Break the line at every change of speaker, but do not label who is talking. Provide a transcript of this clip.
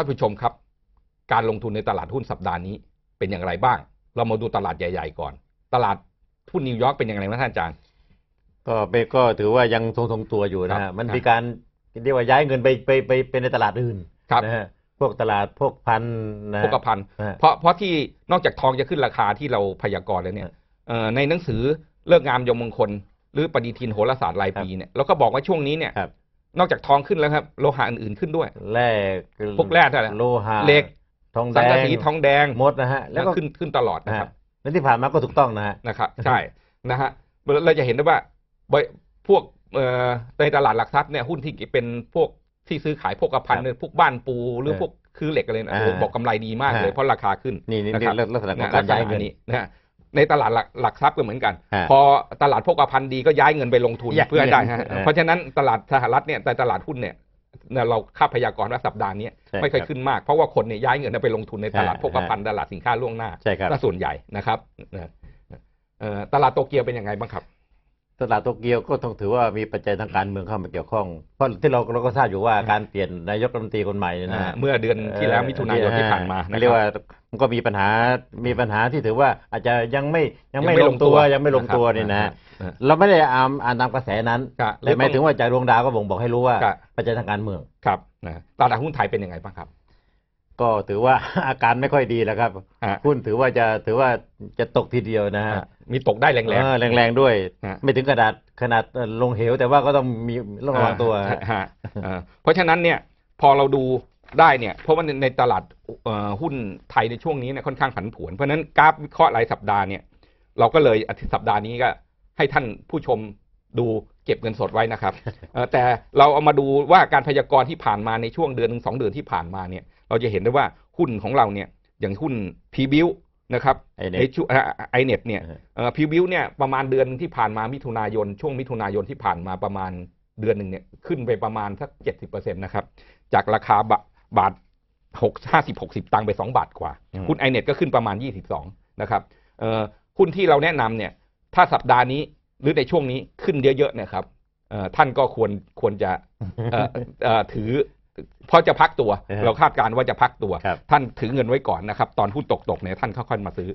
ท่านผู้ชมครับ การลงทุนในตลาดหุ้นสัปดาห์นี้เป็นอย่างไรบ้าง เรามาดูตลาดใหญ่ ๆ ก่อน ตลาดหุ้นนิวยอร์กเป็นอย่างไรบ้างท่านอาจารย์
ก็เป็นก็ถือว่ายังทรงทรงๆตัวอยู่นะ
ครั
ฮะ
บ
มัน
ครับ
มีการเรียกว่าย้ายเงินไปไปไปไปในตลาดอื่น
ครับ
นะฮะพวกตลาดพวกพันนะ
พกพันธ์
นะฮะ
เพราะเพราะที่นอกจากทองจะขึ้นราคาที่เราพยากรณ์แล้วเนี่ย
ครับ
เอ่อในหนังสือเลิกงามยมมงคล หรือปฏิทินโหราศาสตร์รายปีเนี่ยเราก็บอกว่าช่วงนี้เนี่ย
ครับ
นอกจากทองขึ้นแล้วครับ โลหะอื่นๆขึ้นด้วย
แร่
พวกแร่เท่าไหร่
โลหะ
เหล็ก
ทองแด
สังกะ
ง
สีทองแดง
มดนะฮะแล้วก็
ขึ้นขึ้นตลอด
นะ
นะครับ
ฮะและที่ผ่านมาก็ถูกต้องนะฮะ
นะครับใช่นะฮะเราจะเห็นได้ว่าบริพวกเอ่อในตลาดหลักทรัพย์เนี่ยหุ้นที่เป็นพวกที่ซื้อขายพวกกระพัน
ครับ
เนี่ยพวกบ้านปูหรือ
เออ
พวกคือเหล็กอะไรนะ
อ่า
โอ้โหบอกกำไรดีมากเลย
ฮะ
เพราะราคาขึ้น
นี่นี่
นะครับ
ลักษณะของ
นะ
การย้ายเงิน
ลักษณะนี้นะฮะ ในตลาดหลักหลักทรัพย์ก็เหมือนกัน
ฮะ
พอตลาดพวกกระพันดีก็ย้ายเงินไปลงทุน
ย้าย
เพื่อให้ได้ฮะ
เออ
เพราะฉะนั้นตลาดสหรัฐเนี่ยแต่ตลาดหุ้นเนี่ยเนี่ยเราคาดพยากรณ์ว่าสัปดาห์นี้
ใช่
ไม่ค่อย
ครับ
ขึ้นมากเพราะว่าคนเนี่ยย้ายเงินไปลงทุนในตลาด
ฮะ
พวกกระพันตลาดสินค้าล่วงหน้า
ใช่ครับ
ถ้าส่วนใหญ่นะครับนะเอ่อตลาดโตเกียวเป็นยังไงบ้างครับ
ตลาดโตเกียวก็ต้องถือว่ามีปัจจัยทางการเมืองเข้ามาเกี่ยวข้อง เพราะที่เราเราก็ทราบอยู่ว่าการเปลี่ยนนายกรัฐมนตรีคนใหม่เนี่ยนะ
อ่า
ฮะ
เมื่อเดือนที่แล้วมิถุนายนที่ผ่านมานะ
เรียก
ค
ว่า
รับ
มันก็มีปัญหามีปัญหาที่ถือว่าอาจจะยังไม่ยังไม่
ยังไม่
ล
ล
ง
งตั
ตัว
ว
ยังไม่ลงตัว
นะครับ
นี่นะฮะ
อ่า
เราไม่ได้อ่านอ่านตามกระแสนั้น
ครับ
แต่หมายถึงว่าจากดวงดาวก็บ่งบอกให้รู้ว่า
ครับ
ปัจจัยทางการเมือง
ครับนะตลาดหุ้นไทยเป็นยังไงบ้างครับ
ก็ถือว่าอาการไม่ค่อยดีแล้วครับ
ฮะ
หุ้นถือว่าจะถือว่าจะตกทีเดียวนะฮะ
อ่ามีตกได้แรง
เออแรงๆด้วย
ฮะ
ไม่ถึงขนาดขนาดเอ่อลงเหวแต่ว่าก็ต้องมี
ๆ
ต้องระวังตัว
อ่าฮะอ่าเพราะฉะนั้นเนี่ยพอเราดูได้เนี่ยเพราะว่าในในตลาดเอ่อหุ้นไทยในช่วงนี้เนี่ยค่อนข้างผันผวน เพราะฉะนั้นกราฟวิเคราะห์รายสัปดาห์เนี่ยเราก็เลยอาทิตย์สัปดาห์นี้ก็ให้ท่านผู้ชมดู เก็บเงินสดไว้นะครับเอ่อแต่เราเอามาดูว่าการพยากรณ์ที่ผ่านมาในช่วงเดือนหนึ่งสองเดือนที่ผ่านมาเนี่ย เราจะเห็นได้ว่าหุ้นของเราเนี่ยอย่างหุ้นพีบิวนะครับ
ไอ้เนี่ย
ไอชูไอเน็ตเนี่ยพีบิวเนี่ยประมาณเดือนที่ผ่านมามิถุนายน ช่วงมิถุนายนที่ผ่านมาประมาณเดือนหนึ่งเนี่ยขึ้นไปประมาณสักเจ็ดสิบเปอร์เซ็นต์นะครับ จากราคาบาบาทหกห้าสิบหกสิบตังค์ไปสองบาทกว่า
อืม
หุ้นไอเน็ตก็ขึ้นประมาณยี่สิบสองนะครับเอ่อหุ้นที่เราแนะนำเนี่ยถ้าสัปดาห์นี้ หรือในช่วงนี้ขึ้นเยอะๆเนะครับเอ่อท่านก็ควรควรจะเอ่อเอ่อถือเพราะจะพักตัว
เออ
เราคาดการณ์ว่าจะพักตัว
ครับ
ท่านถือเงินไว้ก่อนนะครับ ตอนหุ้นตกๆเนี่ยท่านค่อยๆมาซื้อ